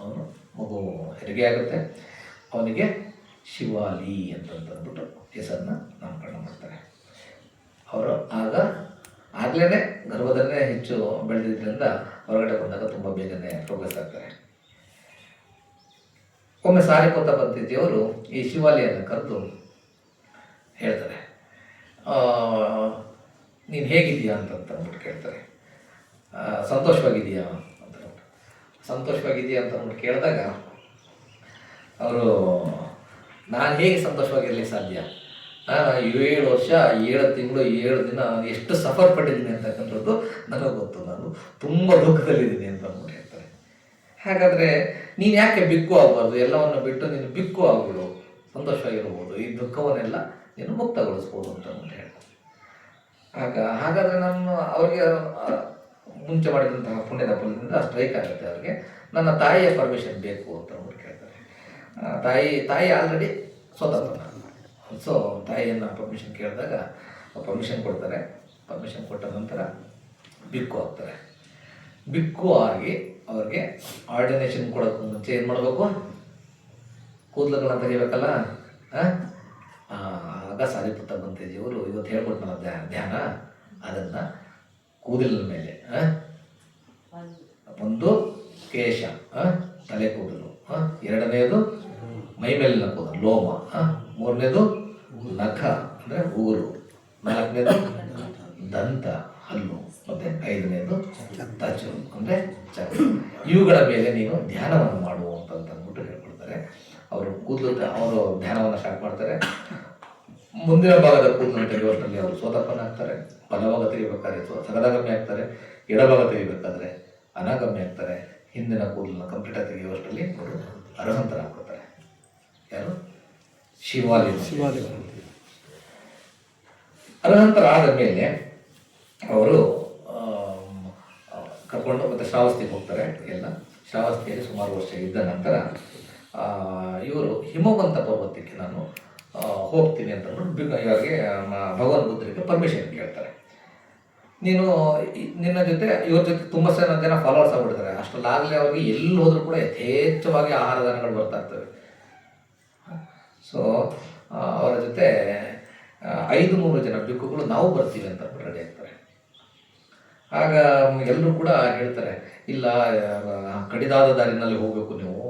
ಅವನು ಮಗು ಹೆರಿಗೆ ಆಗುತ್ತೆ. ಅವನಿಗೆ ಶಿವಾಲಿ ಅಂತಂತಂದ್ಬಿಟ್ಟು ಹೆಸರನ್ನ ನಾಮಕರಣ ಮಾಡ್ತಾರೆ. ಅವರು ಆಗ ಆಗ್ಲೇ ಗರ್ಭದಲ್ಲೇ ಹೆಚ್ಚು ಬೆಳೆದಿದ್ದರಿಂದ ಹೊರಗಡೆ ಬಂದಾಗ ತುಂಬ ಬೇಗನೆ ಪ್ರೋಗ್ರೆಸ್ ಆಗ್ತಾರೆ. ಒಮ್ಮೆ ಸಾರಿಪುತ್ತ ಪದ್ಧತಿಯವರು ಈ ಶಿವಾಲಯನ ಕರೆದು ಹೇಳ್ತಾರೆ ನೀನು ಹೇಗಿದೆಯಾ ಅಂತ ಅಂದ್ಬಿಟ್ಟು ಕೇಳ್ತಾರೆ. ಸಂತೋಷವಾಗಿದೆಯಾ ಅಂತ. ಸಂತೋಷವಾಗಿದೆಯಾ ಅಂತ ಅಂದ್ಬಿಟ್ಟು ಕೇಳಿದಾಗ ಅವರು, ನಾನು ಹೇಗೆ ಸಂತೋಷವಾಗಿರಲಿ ಸಾಧ್ಯ? ಏಳು ವರ್ಷ, ಏಳು ತಿಂಗಳು, ಏಳು ದಿನ ಎಷ್ಟು ಸಫರ್ ಪಟ್ಟಿದ್ದೀನಿ ಅಂತಕ್ಕಂಥದ್ದು ನನಗೆ ಗೊತ್ತು. ನಾನು ತುಂಬ ದುಃಖದಲ್ಲಿದ್ದೀನಿ ಅಂತ ಅಂದ್ಬಿಟ್ಟು ಹೇಳ್ತಾರೆ. ಹಾಗಾದರೆ ನೀನು ಯಾಕೆ ಬಿಕ್ಕು ಆಗಬಾರ್ದು? ಎಲ್ಲವನ್ನು ಬಿಟ್ಟು ನೀನು ಬಿಕ್ಕು ಆಗ್ಬಿಡು. ಸಂತೋಷವಾಗಿರ್ಬೋದು. ಈ ದುಃಖವನ್ನೆಲ್ಲ ನೀನು ಮುಕ್ತಗೊಳಿಸ್ಬೋದು ಅಂತ ಅಂದ್ಬಿಟ್ಟು ಹೇಳ್ತಾರೆ. ಆಗ, ಹಾಗಾದರೆ ನಾನು ಅವರಿಗೆ ಮುಂಚೆ ಮಾಡಿದಂತಹ ಪುಣ್ಯದ ಫಲದಿಂದ ಸ್ಟ್ರೈಕ್ ಆಗುತ್ತೆ ಅವ್ರಿಗೆ. ನನ್ನ ತಾಯಿಯ ಪರ್ಮಿಷನ್ ಬೇಕು ಅಂತ ಅಂದ್ಬಿಟ್ಟು ಕೇಳ್ತಾರೆ. ತಾಯಿ ತಾಯಿ ಆಲ್ರೆಡಿ ಸ್ವತಂತ್ರ. ಸೊ ತಾಯಿಯನ್ನು ಪರ್ಮಿಷನ್ ಕೇಳಿದಾಗ ಪರ್ಮಿಷನ್ ಕೊಡ್ತಾರೆ ಪರ್ಮಿಷನ್ ಕೊಟ್ಟ ನಂತರ ಬಿಕ್ಕು ಆಗ್ತಾರೆ ಬಿಕ್ಕು ಆಗಿ ಅವ್ರಿಗೆ ಆರ್ಡಿನೇಷನ್ ಕೊಡೋಕ್ಕೂ ಮುಂಚೆ ಏನು ಮಾಡಬೇಕು ಕೂದಲುಗಳನ್ನ ತೆಗಿಬೇಕಲ್ಲ ಆಗ ಸಾರಿಪುತ್ತ ಬಂತೇಜಿಯವರು ಇವತ್ತು ಹೇಳ್ಕೊಡ್ತಾರ ಧ್ಯಾನ ಅದನ್ನು ಕೂದಲಿನ ಮೇಲೆ? ಒಂದು ಕೇಶ? ತಲೆ ಕೂದಲು? ಎರಡನೆಯದು ಮೈ ಮೇಲಿನ ಕೂದಲು, ಲೋಮ? ಮೂರನೇದು ನಖ ಅಂದರೆ ಊರು. ನಾಲ್ಕನೇದು ದಂತ, ಹಲ್ಲು, ಮತ್ತೆ ಐದನೇದು ತಚು ಅಂದರೆ ಚಕ್ರ ಇವುಗಳ ಮೇಲೆ ನೀನು ಧ್ಯಾನವನ್ನು ಮಾಡು ಅಂತ ಅಂದ್ಬಿಟ್ಟು ಹೇಳ್ಕೊಡ್ತಾರೆ. ಅವರು ಕೂದಲು ಅವರು ಧ್ಯಾನವನ್ನು ಸ್ಟಾರ್ಟ್ ಮಾಡ್ತಾರೆ. ಮುಂದಿನ ಭಾಗದ ಕೂದಲನ್ನು ತೆಗೆಯುವಷ್ಟರಲ್ಲಿ ಅವರು ಸೋತಪ್ಪನ ಹಾಕ್ತಾರೆ ಬಲಭಾಗ ತೆಗಿಬೇಕಾದ್ರೆ ಸೋ- ಸಗದಾಗಮ್ಮೆ ಆಗ್ತಾರೆ. ಎಡಭಾಗ ತೆಗಿಬೇಕಾದ್ರೆ ಅನಾಗಮ್ಯ ಆಗ್ತಾರೆ. ಹಿಂದಿನ ಕೂದಲನ್ನು ಕಂಪ್ಲೀಟಾಗಿ ತೆಗೆಯುವಷ್ಟರಲ್ಲಿ ಅವರು ಅರ್ಹಂತರಾಗ್ಬಿಡ್ತಾರೆ ಯಾರು? ಶಿವಾಲಿ ಶಿವಾಲಯ. ಅರ್ಹಂತರಾದ ಮೇಲೆ ಅವರು ಕರ್ಕೊಂಡು ಮತ್ತೆ ಶ್ರಾವಸ್ತಿಗೆ ಹೋಗ್ತಾರೆ ಎಲ್ಲ. ಶ್ರಾವಸ್ತಿಯಲ್ಲಿ ಸುಮಾರು ವರ್ಷ ಇದ್ದ ನಂತರ ಇವರು ಹಿಮವಂತ ಪರ್ವತಕ್ಕೆ ನಾನು ಹೋಗ್ತೀನಿ ಅಂತ ಅಂದ್ಬಿಟ್ಟು ಇವರಿಗೆ ಭಗವಾನ್ ಬುದ್ಧರಿಗೆ ಪರ್ಮಿಷನ್ ಕೇಳ್ತಾರೆ. ನೀನು ನಿನ್ನ ಜೊತೆ ಇವ್ರ ಜೊತೆ ತುಂಬ ಜನ ಜನ ಫಾಲೋವರ್ಸ್ ಆಗ್ಬಿಡ್ತಾರೆ. ಅಷ್ಟರಲ್ಲಾಗಲೇ ಅವ್ರಿಗೆ ಎಲ್ಲಿ ಹೋದರೂ ಕೂಡ ಯಥೇಚ್ಛವಾಗಿ ಆಹಾರ ದಾನಗಳು ಬರ್ತಾ ಇರ್ತವೆ. ಸೊ ಅವರ ಜೊತೆ ಐದು ನೂರು ಜನ ಬಿಕ್ಕುಗಳು ನಾವು ಬರ್ತೀವಿ ಅಂತ ರೆಡಿ ಆಗ್ತಾರೆ. ಆಗ ಎಲ್ಲರೂ ಕೂಡ ಹೇಳ್ತಾರೆ, ಇಲ್ಲ ಕಡಿದಾದ ದಾರಿನಲ್ಲಿ ಹೋಗಬೇಕು ನೀವು.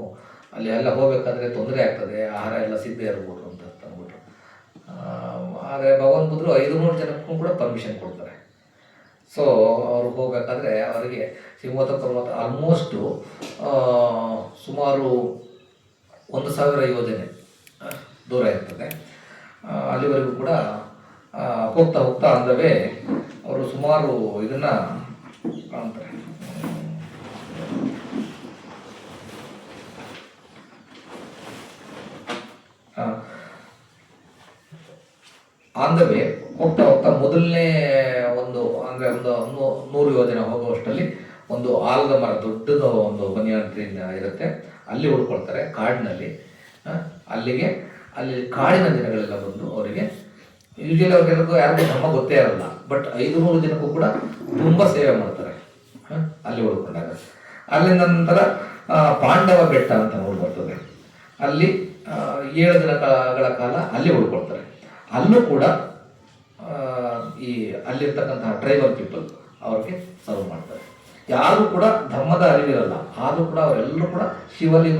ಅಲ್ಲಿ ಎಲ್ಲ ಹೋಗಬೇಕಾದ್ರೆ ತೊಂದರೆ ಆಗ್ತದೆ, ಆಹಾರ ಎಲ್ಲ ಸಿದ್ಧ ಇರ್ಬೋದು ಅಂತ ಅಂದ್ಬಿಟ್ರು. ಆದರೆ ಭಗವಾನ್ ಬುದ್ಧರು ಐದು ನೂರು ಜನಕ್ಕೂ ಕೂಡ ಪರ್ಮಿಷನ್ ಕೊಡ್ತಾರೆ. ಸೊ ಅವರು ಹೋಗಬೇಕಾದ್ರೆ ಅವರಿಗೆ ಸಿಂಹತ ಪರ್ವತ ಆಲ್ಮೋಸ್ಟು ಸುಮಾರು ಒಂದು ಸಾವಿರ ಯೋಜನೆ ದೂರ ಇರ್ತದೆ. ಅಲ್ಲಿವರೆಗೂ ಕೂಡ ಹೋಗ್ತಾ ಹೋಗ್ತಾ ಅಂದವೇ ಅವರು ಸುಮಾರು ಇದನ್ನ ಕಾಣ್ತಾರೆ. ಅಂದವೇ ಹೋಗ್ತಾ ಹೋಗ್ತಾ ಮೊದಲನೇ ಒಂದು, ಅಂದರೆ ಒಂದು ನೂರು ಯೋಜನೆ ಹೋಗುವಷ್ಟರಲ್ಲಿ ಒಂದು ಆಲದ ಮರ ದೊಡ್ಡದು ಒಂದು ಬನಿಯಾನ್ ಇರುತ್ತೆ. ಅಲ್ಲಿ ಉಳ್ಕೊಳ್ತಾರೆ ಕಾಡಿನಲ್ಲಿ. ಅಲ್ಲಿಗೆ ಅಲ್ಲಿ ಕಾಡಿನ ದಿನಗಳೆಲ್ಲ ಬಂದು ಅವರಿಗೆ. ಯೂಶಲಿ ಅವ್ರಿಗೆಲ್ಲರಿಗೂ ಯಾರಿಗೂ ಧರ್ಮ ಗೊತ್ತೇ ಇರಲ್ಲ. ಬಟ್ ಐದು ನೂರು ದಿನಕ್ಕೂ ಕೂಡ ತುಂಬ ಸೇವೆ ಮಾಡ್ತಾರೆ. ಅಲ್ಲಿ ಉಳ್ಕೊಂಡಾಗ ಅಲ್ಲಿ ನಂತರ ಪಾಂಡವ ಬೆಟ್ಟ ಅಂತ ಬರ್ತದೆ. ಅಲ್ಲಿ ಏಳು ದಿನಗಳ ಕಾಲ ಅಲ್ಲಿ ಉಳ್ಕೊಳ್ತಾರೆ ಅಲ್ಲೂ ಕೂಡ ಈ ಅಲ್ಲಿರ್ತಕ್ಕಂತಹ ಟ್ರೈಬಲ್ ಪೀಪಲ್ ಅವ್ರಿಗೆ ಸರ್ವ್ ಮಾಡ್ತಾರೆ. ಯಾರು ಕೂಡ ಧರ್ಮದ ಅರಿವಿರಲ್ಲ. ಆದರೂ ಕೂಡ ಅವರೆಲ್ಲರೂ ಕೂಡ ಶಿವಲಿ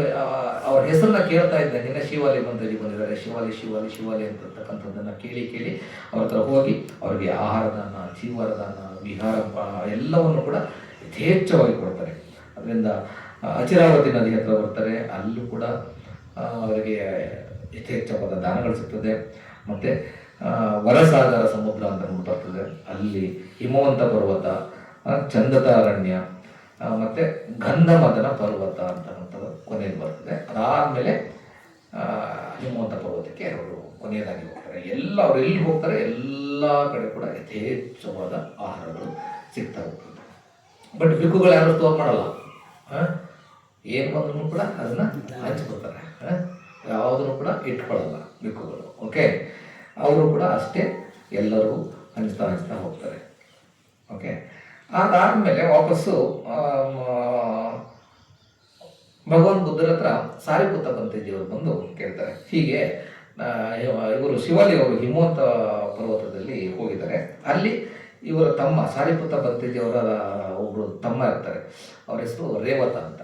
ಅವ್ರ ಹೆಸರನ್ನ ಕೇಳ್ತಾ ಇದ್ದಂಗೆ ಶಿವಾಲಿ ಬಂದಲ್ಲಿ ಬಂದಿದ್ದಾರೆ. ಶಿವಾಲಿ ಶಿವಾಲಿ ಶಿವಾಲಿ ಅಂತಕ್ಕಂಥದ್ದನ್ನು ಕೇಳಿ ಕೇಳಿ ಅವ್ರ ಹತ್ರ ಹೋಗಿ ಅವರಿಗೆ ಆಹಾರದಾನ ಜೀವರದಾನ ವಿಹಾರ ಎಲ್ಲವನ್ನು ಕೂಡ ಯಥೇಚ್ಛವಾಗಿ ಕೊಡ್ತಾರೆ. ಅದರಿಂದ ಅಚಿರಾವತಿ ನದಿ ಹತ್ರ ಬರ್ತಾರೆ. ಅಲ್ಲೂ ಕೂಡ ಅವರಿಗೆ ಯಥೇಚ್ಛವಾದ ದಾನಗಳು ಸಿಗ್ತದೆ. ಮತ್ತು ವರಸಾಗರ ಸಮುದ್ರ ಅಂತ ಬರ್ತದೆ. ಅಲ್ಲಿ ಹಿಮವಂತ ಪರ್ವತ ಆ, ಚಂದತ ಅರಣ್ಯ ಆ, ಮತ್ತೆ ಗಂಧಮದನ ಪರ್ವತ ಅಂತಕ್ಕಂಥದ್ದು ಕೊನೆಯದು ಬರ್ತದೆ. ಅದಾದಮೇಲೆ ಹಿಮವಂತ ಪರ್ವತಕ್ಕೆ ಅವರು ಕೊನೆಯದಾಗಿ ಹೋಗ್ತಾರೆ. ಎಲ್ಲ ಅವರು ಎಲ್ಲಿ ಹೋಗ್ತಾರೆ? ಎಲ್ಲ ಕಡೆ ಕೂಡ ಯಥೇಚ್ಛವಾದ ಆಹಾರಗಳು ಸಿಗ್ತಾ ಹೋಗ್ತದೆ. ಬಟ್ ಬಿಕ್ಕುಗಳು ಯಾರು ಸ್ಟೋರ್ ಮಾಡಲ್ಲ. ಏನು ಬಂದ್ರೂ ಕೂಡ ಅದನ್ನ ಹಂಚ್ಕೊಳ್ತಾರೆ. ಯಾವುದನ್ನು ಕೂಡ ಇಟ್ಕೊಳ್ಳಲ್ಲ ಬಿಕ್ಕುಗಳು ಓಕೆ ಅವರು ಕೂಡ ಅಷ್ಟೇ ಎಲ್ಲರೂ ಹಂಚ್ತಾ ಹಂಚ್ತಾ ಹೋಗ್ತಾರೆ. ಓಕೆ ಅದಾದಮೇಲೆ ವಾಪಸ್ಸು ಭಗವಾನ್ ಬುದ್ಧರ ಹತ್ರ ಸಾರಿಪುತ್ತ ಬಂತೇಜಿಯವರು ಬಂದು ಕೇಳ್ತಾರೆ. ಹೀಗೆ ಇವರು ಶಿವಾಲಿಯವರು ಹಿಮವಂತ ಪರ್ವತದಲ್ಲಿ ಹೋಗಿದ್ದಾರೆ. ಅಲ್ಲಿ ಇವರ ತಮ್ಮ ಸಾರಿಪುತ್ತ ಬಂತೇಜಿಯವರ ಒಬ್ಬರು ತಮ್ಮ ಇರ್ತಾರೆ. ಅವ್ರ ಹೆಸರು ರೇವತ ಅಂತ.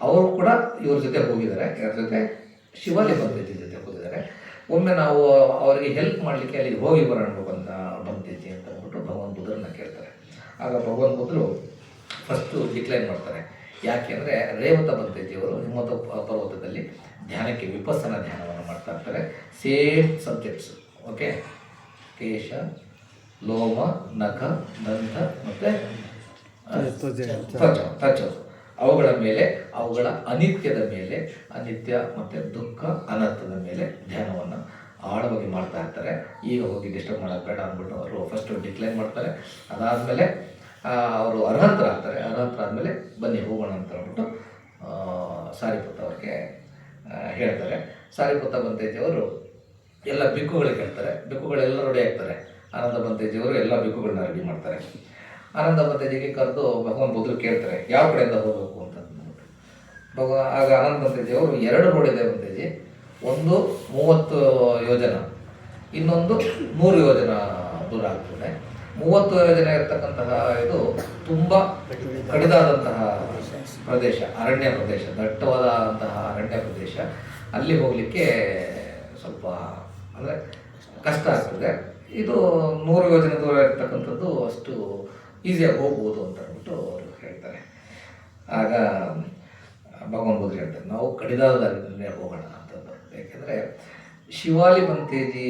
ಅವರು ಕೂಡ ಇವ್ರ ಜೊತೆ ಹೋಗಿದ್ದಾರೆ. ಯಾರ ಜೊತೆ ಶಿವಾಲಿ ಬಂತಿದ್ದಿ ಜೊತೆ ಹೋಗಿದ್ದಾರೆ. ಒಮ್ಮೆ ನಾವು ಅವರಿಗೆ ಹೆಲ್ಪ್ ಮಾಡಲಿಕ್ಕೆ ಅಲ್ಲಿ ಹೋಗಿ ಬರೋಣ ಬಂದ ಬಂತಿದ್ದಿ ಅಂತ ಅಂದ್ಬಿಟ್ಟು ಭಗವಾನ್ ಬುದ್ಧರನ್ನ ಕೇಳ್ತಾರೆ. ಆಗ ಭಗವನ್ ಮೊದಲು ಫಸ್ಟು ಡಿಕ್ಲೈನ್ ಮಾಡ್ತಾರೆ. ಯಾಕೆಂದರೆ ರೇವತ ಬಂತೇಜಿಯವರು ಹಿಮವತ ಪ- ಪರ್ವತದಲ್ಲಿ ಧ್ಯಾನಕ್ಕೆ ವಿಪಸ್ಸನ ಧ್ಯಾನವನ್ನು ಮಾಡ್ತಾ ಇರ್ತಾರೆ. ಸೇಮ್ ಸಬ್ಜೆಕ್ಟ್ಸ್ ಓಕೆ ಕೇಶ, ಲೋಮ, ನಖ, ದಂತ ಮತ್ತು ತ್ವಚ ಅವುಗಳ ಮೇಲೆ, ಅವುಗಳ ಅನಿತ್ಯದ ಮೇಲೆ, ಅನಿತ್ಯ ಮತ್ತು ದುಃಖ, ಅನರ್ಥದ ಮೇಲೆ ಧ್ಯಾನವನ್ನು ಆಳವಾಗಿ ಮಾಡ್ತಾ ಇರ್ತಾರೆ. ಈಗ ಹೋಗಿ ಡಿಸ್ಟರ್ಬ್ ಮಾಡೋದು ಬೇಡ ಅಂದ್ಬಿಟ್ಟು ಅವರು ಫಸ್ಟ್ ಡಿಕ್ಲೈನ್ ಮಾಡ್ತಾರೆ. ಅದಾದಮೇಲೆ ಅವರು ಅರ್ಹಂತರಾಗ್ತಾರೆ. ಅರ್ಹಂತರಾದಮೇಲೆ ಬನ್ನಿ ಹೋಗೋಣ ಅಂತ ಅಂದ್ಬಿಟ್ಟು ಸಾರಿಪುತ್ತ ಅವ್ರಿಗೆ ಹೇಳ್ತಾರೆ. ಸಾರಿಪುತ್ತ ಬಂತೇಜಿಯವರು ಎಲ್ಲ ಬಿಕ್ಕುಗಳಿಗೆ ಹೇಳ್ತಾರೆ ಬಿಕ್ಕುಗಳೆಲ್ಲ ರೆಡಿ ಆಗ್ತಾರೆ. ಆನಂದ ಬಂತೇಜಿಯವರು ಎಲ್ಲ ಬಿಕ್ಕುಗಳನ್ನ ರೆಡಿ ಮಾಡ್ತಾರೆ. ಆನಂದ ಬಂತೇಜಿಗೆ ಕರೆದು ಭಗವಾನ್ ಬುದ್ಧರು ಕೇಳ್ತಾರೆ, ಯಾವ ಕಡೆಯಿಂದ ಹೋಗಬೇಕು? ಅಂತ ಅಂದ್ಬಿಟ್ಟು ಭಗವ ಆಗ ಆನಂದ ಬಂತೇಜಿಯವರು ಎರಡು ರೋಡ್ ಇದೆ ಬಂತೇಜಿ. ಒಂದು ಮೂವತ್ತು ಯೋಜನ, ಇನ್ನೊಂದು ನೂರು ಯೋಜನ ದೂರ ಆಗ್ತದೆ. ಮೂವತ್ತು ಯೋಜನೆ ಇರ್ತಕ್ಕಂತಹ ಇದು ತುಂಬ ಕಡಿದಾದಂತಹ ಪ್ರದೇಶ, ಅರಣ್ಯ ಪ್ರದೇಶ, ದಟ್ಟವಾದಂತಹ ಅರಣ್ಯ ಪ್ರದೇಶ. ಅಲ್ಲಿ ಹೋಗಲಿಕ್ಕೆ ಸ್ವಲ್ಪ ಅಂದರೆ ಕಷ್ಟ ಆಗ್ತದೆ. ಇದು ನೂರು ಯೋಜನೆ ದೂರ ಇರ್ತಕ್ಕಂಥದ್ದು ಅಷ್ಟು ಈಸಿಯಾಗಿ ಹೋಗ್ಬೋದು ಅಂತ ಅಂದ್ಬಿಟ್ಟು ಅವರು ಹೇಳ್ತಾರೆ. ಆಗ ಭಗವಾನ್ ಬುದ್ಧ ಹೇಳ್ತಾರೆ, ನಾವು ಕಡಿದಾದ ಹೋಗೋಣ. ಯಾಕೆಂದರೆ ಶಿವಾಲಿ ಮಂತೇಜಿ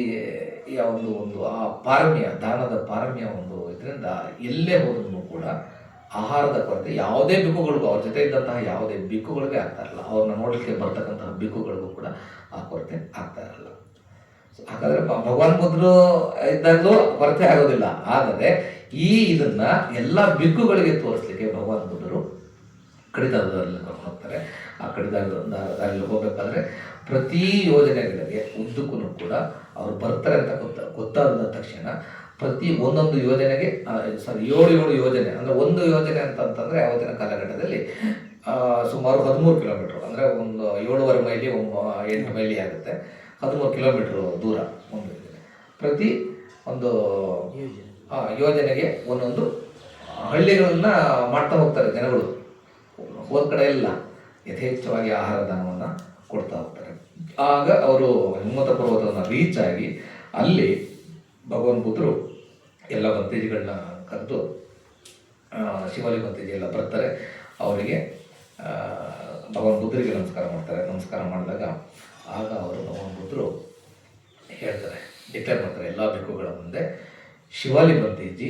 ಒಂದು ಒಂದು ಆ ಪಾರಮ್ಯ, ದಾನದ ಪಾರಮ್ಯ ಒಂದು ಇದರಿಂದ ಎಲ್ಲೇ ಹೋದ್ರೂ ಕೂಡ ಆಹಾರದ ಕೊರತೆ, ಯಾವುದೇ ಬಿಕ್ಕುಗಳಿಗೂ, ಅವ್ರ ಜೊತೆ ಇದ್ದಂತಹ ಯಾವುದೇ ಬಿಕ್ಕುಗಳಿಗೆ ಆಗ್ತಾ ಇರಲ್ಲ. ಅವ್ರನ್ನ ನೋಡಲಿಕ್ಕೆ ಬರ್ತಕ್ಕಂತಹ ಬಿಕ್ಕುಗಳಿಗೂ ಕೂಡ ಆ ಕೊರತೆ ಆಗ್ತಾ ಇರಲ್ಲ. ಹಾಗಾದ್ರೆ ಭಗವಾನ್ ಬುದ್ಧರು ಇದ್ದಾಗಲೂ ಕೊರತೆ ಆಗೋದಿಲ್ಲ. ಆದರೆ ಈ ಇದನ್ನ ಎಲ್ಲ ಬಿಕ್ಕುಗಳಿಗೆ ತೋರಿಸ್ಲಿಕ್ಕೆ ಭಗವಾನ್ ಬುದ್ಧರು ಕಡಿತದಲ್ಲಿ ಕರ್ಕೊಂಡು ಹೋಗ್ತಾರೆ. ಆ ಕಡೆ ದಾರಿಯಲ್ಲಿ ಹೋಗಬೇಕಾದ್ರೆ ಪ್ರತಿ ಯೋಜನೆಗಳಿಗೆ ಉದ್ದಕ್ಕೂ ಕೂಡ ಅವ್ರು ಬರ್ತಾರೆ ಅಂತ ಗೊತ್ತ ಗೊತ್ತಾದ ತಕ್ಷಣ ಪ್ರತಿ ಒಂದೊಂದು ಯೋಜನೆಗೆ ಸಾರಿ ಏಳು ಏಳು ಯೋಜನೆ, ಅಂದರೆ ಒಂದು ಯೋಜನೆ ಅಂತಂತಂದರೆ ಆವತ್ತಿನ ಕಾಲಘಟ್ಟದಲ್ಲಿ ಸುಮಾರು ಹದಿಮೂರು ಕಿಲೋಮೀಟ್ರ್, ಅಂದರೆ ಒಂದು ಏಳುವರೆ ಮೈಲಿ ಎಂಟು ಮೈಲಿ ಆಗುತ್ತೆ. ಹದಿಮೂರು ಕಿಲೋಮೀಟ್ರ್ ದೂರ ಒಂದು ಪ್ರತಿ ಒಂದು ಯೋಜನೆಗೆ ಒಂದೊಂದು ಹಳ್ಳಿಗಳನ್ನ ಮಾಡ್ತಾ ಹೋಗ್ತಾರೆ ಜನಗಳು. ಹೋದ ಕಡೆ ಎಲ್ಲ. ಯಥೇಚ್ಛವಾಗಿ ಆಹಾರ ದಾನವನ್ನು ಕೊಡ್ತಾ ಹೋಗ್ತಾರೆ. ಆಗ ಅವರು ಹಿಮ್ಮತ ಪರ್ವತವನ್ನು ರೀಚ್ ಆಗಿ ಅಲ್ಲಿ ಭಗವಾನ್ ಬುದ್ಧರು ಎಲ್ಲ ಭಕ್ತೇಜಿಗಳನ್ನ ಕರೆದು ಶಿವಾಲಿ ಭಕ್ತೇಜಿ ಎಲ್ಲ ಬರ್ತಾರೆ. ಅವರಿಗೆ ಭಗವಾನ್ ಬುದ್ಧರಿಗೆ ನಮಸ್ಕಾರ ಮಾಡ್ತಾರೆ. ನಮಸ್ಕಾರ ಮಾಡಿದಾಗ ಆಗ ಅವರು ಭಗವಾನ್ ಬುದ್ಧರು ಹೇಳ್ತಾರೆ ಡಿಕ್ಲೇರ್ ಮಾಡ್ತಾರೆ, ಎಲ್ಲ ಭಿಕ್ಕುಗಳ ಮುಂದೆ ಶಿವಾಲಿ ಭಂತೇಜಿ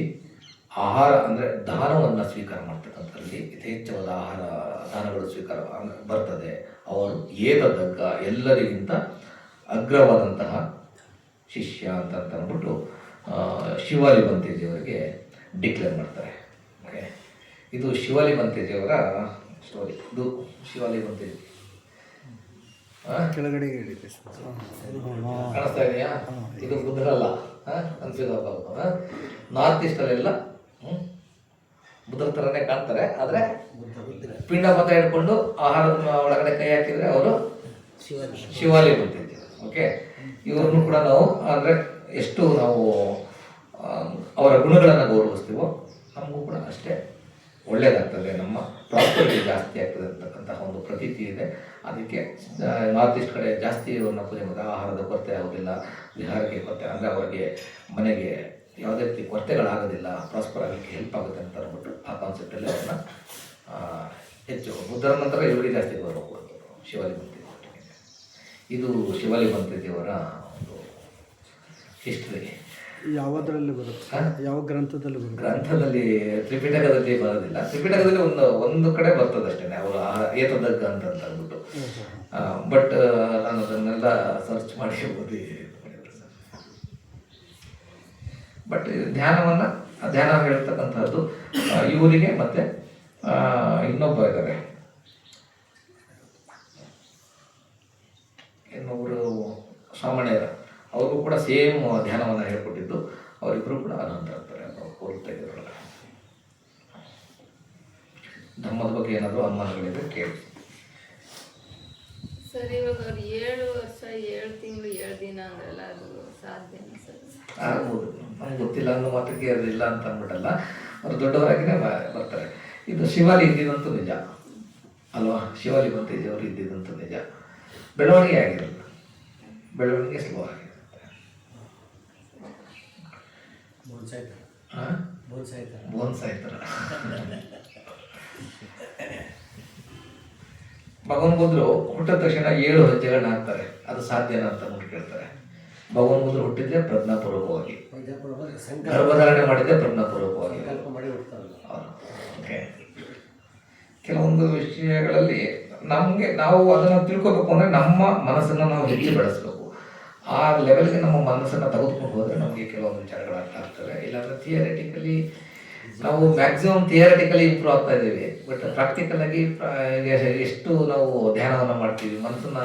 ಆಹಾರ ಅಂದರೆ ದಾನವನ್ನು ಸ್ವೀಕಾರ ಮಾಡ್ತಕ್ಕಂಥದ್ರಲ್ಲಿ ಯಥೇಚ್ಛವಾದ ಆಹಾರ ದಾನಗಳು ಸ್ವೀಕಾರ ಬರ್ತದೆ. ಅವರು ಏತದಗ್ಗ ಎಲ್ಲರಿಗಿಂತ ಅಗ್ರವಾದಂತಹ ಶಿಷ್ಯ ಅಂತ ಅಂತ ಅಂದ್ಬಿಟ್ಟು ಶಿವಾಲಿ ಬಂತೇಜಿಯವರಿಗೆ ಡಿಕ್ಲೇರ್ ಮಾಡ್ತಾರೆ. ಓಕೆ ಇದು ಶಿವಾಲಿ ಬಂತೇಜಿಯವರ ಸ್ಟೋರಿ ಇದು ಶಿವಾಲಿ ಬಂತೇಜಿ. ಕೆಳಗಡೆ ಕಾಣಿಸ್ತಾ ಇದೆಯಾ? ಇದು ಬುದ್ಧರಲ್ಲ. ಅನ್ಸಿದ ನಾರ್ತ್ ಈಸ್ಟಲ್ಲೆಲ್ಲ ಬುದ್ಧರ ಥರನೇ ಕಾಣ್ತಾರೆ ಆದರೆ ಪಿಂಡ ಮತ ಹಿಡ್ಕೊಂಡು ಆಹಾರದ ಒಳಗಡೆ ಕೈ ಹಾಕಿದ್ರೆ ಅವರು ಶಿವಾಲಯ ಓಕೆ ಇವ್ರನ್ನು ಕೂಡ ನಾವು ಅಂದರೆ ಎಷ್ಟು ನಾವು ಅವರ ಗುಣಗಳನ್ನು ಗೌರವಿಸ್ತೀವೋ ನಮಗೂ ಕೂಡ ಅಷ್ಟೇ ಒಳ್ಳೆಯದಾಗ್ತದೆ ನಮ್ಮ ಪ್ರಾಸ್ಪರಿಟಿ ಜಾಸ್ತಿ ಆಗ್ತದೆ ಅಂತಕ್ಕಂತಹ ಒಂದು ಪ್ರತೀತಿ ಇದೆ. ಅದಕ್ಕೆ ನಾರ್ತ್ ಈಸ್ಟ್ ಕಡೆ ಜಾಸ್ತಿ ಇವ್ರನ್ನ ಪೂಜೆ ಮಾಡ್ತಾರೆ ಆಹಾರದ ಕೊರತೆ ಆಗೋದಿಲ್ಲ ವಿಹಾರಕ್ಕೆ ಕೊರತೆ ಅಂದರೆ ಅವರಿಗೆ ಮನೆಗೆ ಯಾವುದೇ ರೀತಿ ಕೊರತೆಗಳಾಗೋದಿಲ್ಲ ಪ್ರಾಸ್ಪರ್ ಆಗಲಿಕ್ಕೆ ಹೆಲ್ಪ್ ಆಗುತ್ತೆ ಅಂತ ಅಂದ್ಬಿಟ್ಟು ಆ ಕಾನ್ಸೆಪ್ಟಲ್ಲಿ ಅವ್ರನ್ನ ಹೆಚ್ಚು ಬುದ್ಧರ ನಂತರ ಇವರಿಗೆ ಜಾಸ್ತಿ ಗೌರವ ಅಂತ ಶಿವಾಲಿ ಮಂತ್ರಿ ಇದು ಶಿವಾಲಿ ಮಂತ್ರಿದೇವರ ಒಂದು ಹಿಸ್ಟ್ರಿ ಯಾವುದರಲ್ಲಿ ಬರುತ್ತೆ? ಯಾವ ಗ್ರಂಥದಲ್ಲಿ ಬರುತ್ತೆ? ಗ್ರಂಥದಲ್ಲಿ ತ್ರಿಪಿಟಕದಲ್ಲಿ ಬರೋದಿಲ್ಲ. ತ್ರಿಪಿಟಕದಲ್ಲಿ ಒಂದು ಒಂದು ಕಡೆ ಬರ್ತದೆ ಅಷ್ಟೇ ಅವರು ಏತದಗ್ಗ ಅಂತ ಅಂದ್ಬಿಟ್ಟು. ಬಟ್ ನಾನು ಅದನ್ನೆಲ್ಲ ಸರ್ಚ್ ಮಾಡಿ ಓದಿ ಬಟ್ ಧ್ಯಾನವನ್ನು ಧ್ಯಾನ ಹೇಳ್ತಕ್ಕಂಥದ್ದು ಇವರಿಗೆ ಮತ್ತೆ ಇನ್ನೊಬ್ಬ ಇದ್ದಾರೆ ಇನ್ನೊಬ್ಬರು ಸಾಮಾನ್ಯರ ಅವ್ರಿಗೂ ಕೂಡ ಸೇಮ್ ಧ್ಯಾನವನ್ನು ಹೇಳ್ಕೊಟ್ಟಿದ್ದು ಅವರಿಬ್ಬರು ಕೂಡ ಅನಂತ ಇರ್ತಾರೆ ಹೋಗ್ತಾ ಇದ್ರಲ್ಲ ಧರ್ಮದ ಬಗ್ಗೆ ಏನಾದರೂ ಅನುಮಾನಗಳಿದ್ರೆ ಕೇಳಿ. ಸರ್ ಇವಾಗ ಅವ್ರು ಏಳು ವರ್ಷ ಏಳು ತಿಂಗಳು ಏಳು ದಿನ ಅಂದ್ರಲ್ಲ ಅದು ಸಾಧ್ಯನಾ ಸರ್ ಆಗ್ಬೋದು. ನಮ್ಗೆ ಗೊತ್ತಿಲ್ಲ ಅನ್ನೋ ಮಾತ್ರಕ್ಕೆ ಅದಿಲ್ಲ ಅಂತ ಅಂದ್ಬಿಟ್ಟಲ್ಲ. ಅವ್ರು ದೊಡ್ಡವರಾಗಿನೇ ಬರ್ತಾರೆ. ಇದು ಶಿವಾಲಿ ಇದ್ದಿದ್ದಂತೂ ನಿಜ. ಅಲ್ವಾ? ಶಿವಾಲಿ ಬಂತೇಜಿ ಅವರು ಇದ್ದಿದ್ದಂತೂ ನಿಜ. ಬೆಳವಣಿಗೆ ಆಗಿರಲ್ಲ. ಬೆಳವಣಿಗೆ ಸ್ಲೋ ಆಗಿರುತ್ತೆ ಹಾಂ ಬಂದ್ರು ಥರ ಭಗವಾನ್ ಬುದ್ಧರು ಹುಟ್ಟಿದ ತಕ್ಷಣ ಏಳು ಹೆಜ್ಜೆಗಳನ್ನ ಹಾಕ್ತಾರೆ. ಅದು ಸಾಧ್ಯನ ಅಂತ ಕೇಳ್ತಾರೆ. ಭಗವಾನ್ ಬುದ್ಧರು ಹುಟ್ಟಿದ್ರೆ ಪ್ರಜ್ಞಾಪೂರ್ವಕವಾಗಿ. ಗರ್ಭಧಾರಣೆ ಮಾಡಿದ್ದೆ ಪ್ರಜ್ಞಾಪೂರ್ವಕವಾಗಿ. ಓಕೆ ಕೆಲವೊಂದು ವಿಷಯಗಳಲ್ಲಿ ನಮಗೆ ನಾವು ಅದನ್ನು ತಿಳ್ಕೊಬೇಕು ಅಂದರೆ ನಮ್ಮ ಮನಸ್ಸನ್ನು ನಾವು ಹೆಚ್ಚು ಬೆಳೆಸಬೇಕು. ಆ ಲೆವೆಲ್ಗೆ ನಮ್ಮ ಮನಸ್ಸನ್ನು ತೆಗೆದುಕೊಂಡು ಹೋದರೆ ನಮಗೆ ಕೆಲವೊಂದು ವಿಚಾರಗಳು ಅರ್ಥ ಆಗ್ತವೆ ಇಲ್ಲಾಂದ್ರೆ ಥಿಯರಿಟಿಕಲಿ ನಾವು ಮ್ಯಾಕ್ಸಿಮಮ್ ಥಿಯರಿಟಿಕಲಿ ಇಂಪ್ರೂವ್ ಆಗ್ತಾ ಇದ್ದೀವಿ. ಬಟ್ ಪ್ರಾಕ್ಟಿಕಲ್ ಆಗಿ ಎಷ್ಟು ನಾವು ಧ್ಯಾನವನ್ನು ಮಾಡ್ತೀವಿ ಮನಸ್ಸನ್ನ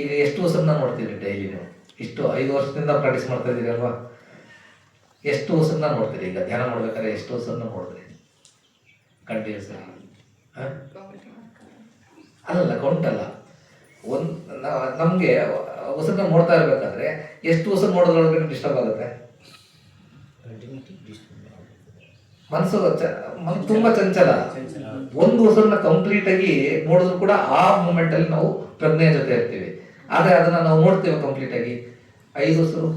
ಈಗ ಎಷ್ಟು ಹೊಸನ್ನ ನೋಡ್ತೀವಿ ಡೈಲಿ ನೀವು? ಇಷ್ಟು ಐದು ವರ್ಷದಿಂದ ಪ್ರಾಕ್ಟೀಸ್ ಮಾಡ್ತಾ ಇದ್ದೀರಿ ಅಲ್ವಾ? ಎಷ್ಟು ವರ್ಷದಿಂದ ನೋಡ್ತೀರಿ ಈಗ? ಧ್ಯಾನ ಮಾಡ್ಬೇಕಾದ್ರೆ ಎಷ್ಟು ಹೊಸನ್ನ ನೋಡಿದ್ರಿ ಕಂಟಿನ್ಯೂಸ್ ಅಲ್ಲ ಕೌಂಟ್ ಮಾಡ್ಕೊಂಡು ಅಲ್ಲಲ್ಲ ಕೌಂಟ್ ಅಲ್ಲ. ಒಂದು ನಮಗೆ ಹೊಸನ್ನ ನೋಡ್ತಾ ಇರಬೇಕಾದ್ರೆ ಎಷ್ಟು ವರ್ಷ ನೋಡೋದ್ರೊಳಗೆ ಡಿಸ್ಟರ್ಬ್ ಆಗುತ್ತೆ? ಮನಸ್ಸು ಮನಸ್ಸು ತುಂಬಾ ಚಂಚಲ. ಒಂದು ಹೊಸನ್ನ ಕಂಪ್ಲೀಟ್ ಆಗಿ ನೋಡಿದ್ರು ಕೂಡ ಆ ಮೂಮೆಂಟ್ ಅಲ್ಲಿ ನಾವು ಪ್ರಜ್ಞೆಯ ಜೊತೆ ಇರ್ತೀವಿ. ಆದ್ರೆ ಅದನ್ನ ನಾವು ನೋಡ್ತೇವೆ ಕಂಪ್ಲೀಟ್ ಆಗಿ. ಐದು ಹೊಸರು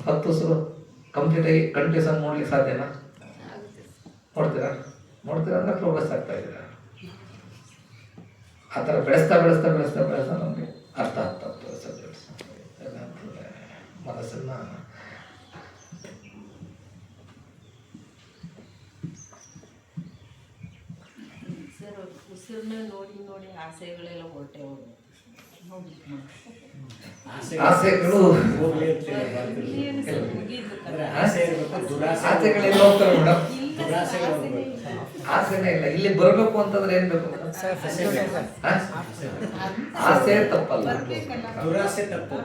ಹತ್ತು ಹೊಸರು ಕಂಪ್ಲೀಟ್ ಆಗಿ ಕಂಟಿನ್ಯೂಸ್ ಆಗಿ ನೋಡ್ಲಿಕ್ಕೆ ಸಾಧ್ಯನಾ ನೋಡ್ತೀರಾ? ನೋಡ್ತೀರಾ ಅಂದ್ರೆ ಪ್ರೋಗ್ರೆಸ್ ಆಗ್ತಾ ಇದ್ದೀರಾ ಆ ಥರ ಬೆಳೆಸ್ತಾ ಬೆಳೆಸ್ತಾ ಬೆಳೆಸ್ತಾ ಬೆಳೆಸ್ತಾ ನಮಗೆ ಅರ್ಥ ಆಗ್ತಾ ಸಬ್ಜೆಕ್ಟ್ಸ್ ಮನಸ್ಸನ್ನ ಹೆಸರನ್ನ ನೋಡಿ ನೋಡಿ ಆಸೆಗಳೆಲ್ಲ ಹೊರಟೆ ಹೋಗ್ಬೇಕು ಆಸೆಗಳು. ಆಸೆ ದುರಾಸೆ ಆಸೆಗಳೆಲ್ಲ ಹೋಗ್ತವೆ ಮೇಡಮ್. ಆಸೆನೇ ಇಲ್ಲ ಇಲ್ಲಿ ಬರಬೇಕು ಅಂತಂದ್ರೆ ಏನ್ ಬೇಕು ಆಸೆ ತಪ್ಪಲ್ಲ ದುರಾಸೆ ತಪ್ಪು?